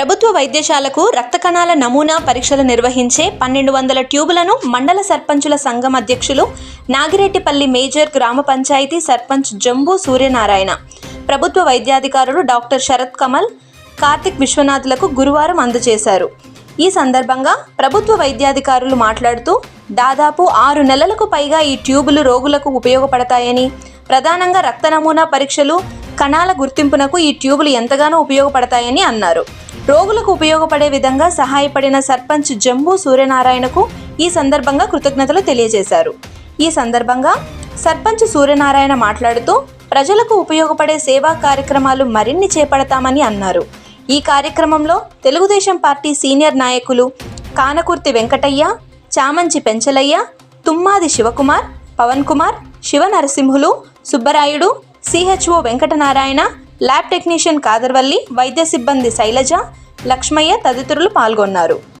ప్రభుత్వ వైద్యశాలకు రక్త కణాల నమూనా పరీక్షలు నిర్వహించే పన్నెండు వందల ట్యూబులను మండల సర్పంచుల సంఘం అధ్యక్షులు నాగిరెడ్డిపల్లి మేజర్ గ్రామ పంచాయతీ సర్పంచ్ జంబూ సూర్యనారాయణ ప్రభుత్వ వైద్యాధికారులు డాక్టర్ శరత్ కమల్ కార్తిక్ విశ్వనాథ్లకు గురువారం అందజేశారు. ఈ సందర్భంగా ప్రభుత్వ వైద్యాధికారులు మాట్లాడుతూ దాదాపు ఆరు నెలలకు పైగా ఈ ట్యూబులు రోగులకు ఉపయోగపడతాయని ప్రధానంగా రక్త నమూనా పరీక్షలు కణాల గుర్తింపునకు ఈ ట్యూబులు ఎంతగానో ఉపయోగపడతాయని అన్నారు. రోగులకు ఉపయోగపడే విధంగా సహాయపడిన సర్పంచ్ జంబూ సూర్యనారాయణకు ఈ సందర్భంగా కృతజ్ఞతలు తెలియజేశారు. ఈ సందర్భంగా సర్పంచ్ సూర్యనారాయణ మాట్లాడుతూ ప్రజలకు ఉపయోగపడే సేవా కార్యక్రమాలు మరిన్ని చేపడతామని అన్నారు. ఈ కార్యక్రమంలో తెలుగుదేశం పార్టీ సీనియర్ నాయకులు Kanakurthi Venkataiah Chamanchi Penchalaiah Tummadi Sivakumar Pavan Kumar Siva Narasimhulu Subbarayudu CHO Venkatanarayana lab technician Kadarvalli వైద్య సిబ్బంది శైలజ లక్ష్మయ్య తదితరులు పాల్గొన్నారు.